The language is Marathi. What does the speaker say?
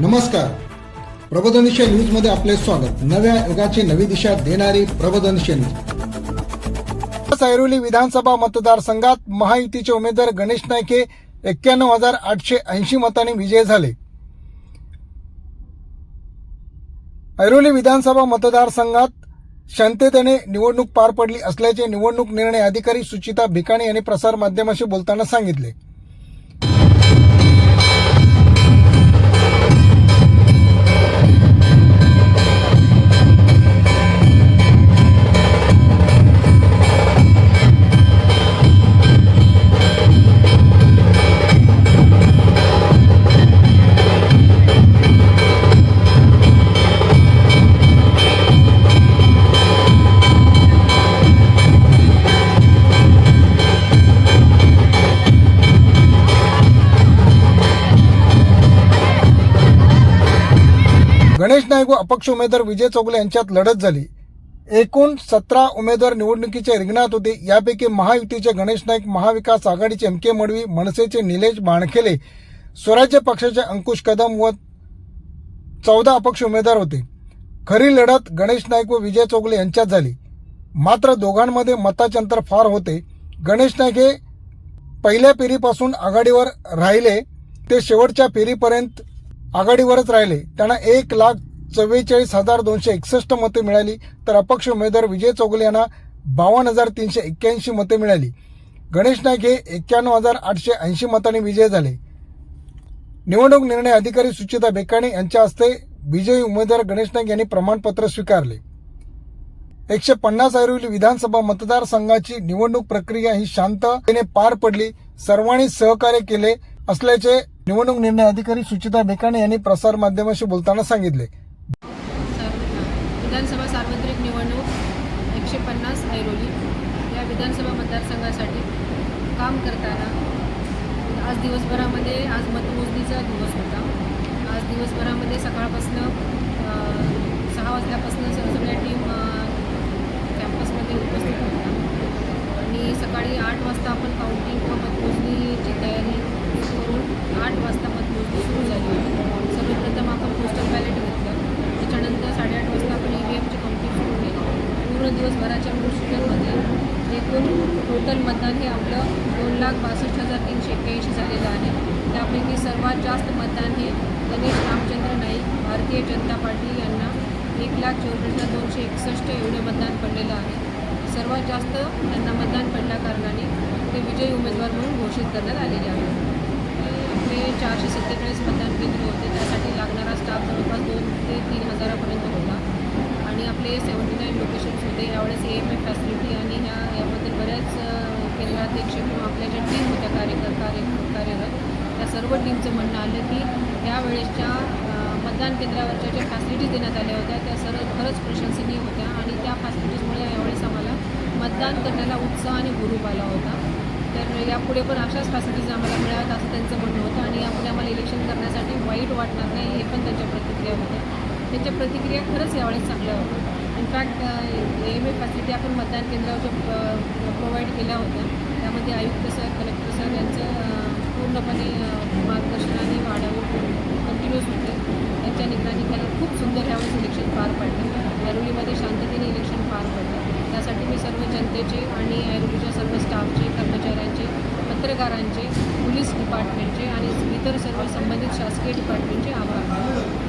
नमस्कार. प्रबोधनिशय न्यूजमध्ये आपले स्वागत. नव्या युगाची नवी दिशा देणारी प्रबोधनिशय न्यूज ऐरोली विधानसभा मतदारसंघात महायुतीचे उमेदवार गणेश नाईक हे एक्क्याण्णव हजार आठशे ऐंशी मतांनी विजय झाले. ऐरोली विधानसभा मतदारसंघात शांततेने निवडणूक पार पडली असल्याचे निवडणूक निर्णय अधिकारी सुचिता भिकाणे यांनी प्रसार माध्यमाशी बोलताना सांगितले. गणेश नाईक व अपक्ष उमेदवार विजय चौगले यांच्यात लढत झाली. एकूण सतरा उमेदवार निवडणुकीच्या रिंगणात होते. यापैकी महायुतीचे गणेश नाईक महाविकास आघाडीचे एम के मडवी मनसेचे निलेश बाणखेले स्वराज्य पक्षाचे अंकुश कदम व चौदा अपक्ष उमेदवार होते. खरी लढत गणेश नाईक व विजय चौगले यांच्यात झाली. मात्र दोघांमध्ये मताचे अंतर फार होते. गणेश नाईक हे पहिल्या फेरीपासून आघाडीवर राहिले. ते शेवटच्या फेरीपर्यंत आघाडीवरच राहिले. त्यांना एक लाख चव्वेचाळीस हजार दोनशे एकसष्ट मते मिळाली तर अपक्ष उमेदवार विजय चौगले यांना बावन्न हजार तीनशे एक्क्याऐंशी मते मिळाली. गणेश नाईक हे एक्क्याण्णव हजार आठशे ऐंशी मतांनी विजय झाले. निवडणूक निर्णय अधिकारी सुचिता बेकाणे यांच्या हस्ते विजयी उमेदवार गणेश नाईक यांनी प्रमाणपत्र स्वीकारले. एकशे पन्नास ऐरोली विधानसभा मतदारसंघाची निवडणूक प्रक्रिया ही शांततेने पार पडली सर्वांनी सहकार्य केले असल्याचे निवडणूक निर्णय अधिकारी सुचिता बेकाणे यांनी प्रसारमाध्यमाशी बोलताना सांगितले सार्व- विधानसभा सार्वत्रिक निवडणूक एकशे पन्नास ऐरोली या विधानसभा मतदारसंघासाठी काम करताना आज दिवसभरामध्ये आज मतमोजणीचा दिवस होता. आज दिवसभरामध्ये सकाळपासनं सहा वाजल्यापासून सगळ्या टीम कॅम्पसमध्ये उपस्थित होत्या. आणि सकाळी आठ वाजता आपण काउंटिंग किंवा मतमोजणीची तयारी करून आठ वाजता मतमोजणी सुरू झाली होती सर्वप्रथम आपण पोस्टल बॅलेट घेतलं त्याच्यानंतर साडेआठ वाजता आपण ई व्ही एमची काउंटिंग सुरू केली पूर्ण दिवसभराच्या प्रोसिजरमध्ये एकूण टोटल मतदान हे आपलं दोन लाख बासष्ट हजार तीनशे एक्क्याऐंशी झालेलं आहे. त्यापैकी सर्वात जास्त मतदान हे गणेश रामचंद्र नाईक भारतीय जनता पार्टी यांना एक लाख चौतीस दोनशे एकसष्ट एवढं मतदान पडलेलं आहे. सर्वात जास्त त्यांना मतदान पडल्या कारणाने ते विजयी उमेदवार म्हणून घोषित करण्यात आलेले आहे आपले चारशे सत्तेचाळीस मतदान केंद्र होते त्यासाठी लागणारा स्टाफ जवळपास दोन ते तीन हजारापर्यंत होता. आणि आपले सेवन्टी नाईन लोकेशन्स होते यावेळेस ए एम ए फॅसिलिटी आणि ह्या याबद्दल बऱ्याच केंद्राध्यक्ष किंवा आपल्या ज्या टीम होत्या कार्य कार्य कार्यरत त्या सर्व टीमचं म्हणणं आलं की यावेळेसच्या मतदान केंद्रावरच्या ज्या फॅसिलिटीज देण्यात आल्या होत्या त्या सर्व खरंच प्रशंसनीय होत्या आणि त्या फॅसिलिटीजमुळे यावेळेस आम्हाला मतदान करण्याला उत्साह आणि गुरूप आला होता. तर यापुढे पण अशाच फॅसिलिटीज आम्हाला मिळाव्यात असं त्यांचं म्हणणं होतं आणि यापुढे आम्हाला इलेक्शन करण्यासाठी वाईट वाटणार नाही हे पण त्यांच्या प्रतिक्रिया होत्या. त्यांच्या प्रतिक्रिया खरंच यावेळेस चांगल्या होत्या. In fact A M A facility आपण मतदान केंद्रावर प्रोव्हाइड केल्या होत्या त्यामध्ये आयुक्त सर कलेक्टर सर यांचं पूर्णपणे मार्गदर्शनाने मार्गदर्शन आणि वाढावं कंटिन्यूस होते. त्यांच्या निगराणीखाली खूप सुंदर यावेळेस इलेक्शन पार पडलं. ऐरोलीमध्ये शांततेने इलेक्शन पार पडलं. त्यासाठी मी सर्व जनतेचे आणि ऐरोलीच्या सर्व स्टाफचे कर्मचाऱ्यांचे पत्रकारांचे पोलीस डिपार्टमेंटचे आणि इतर सर्व संबंधित शासकीय डिपार्टमेंटचे आभार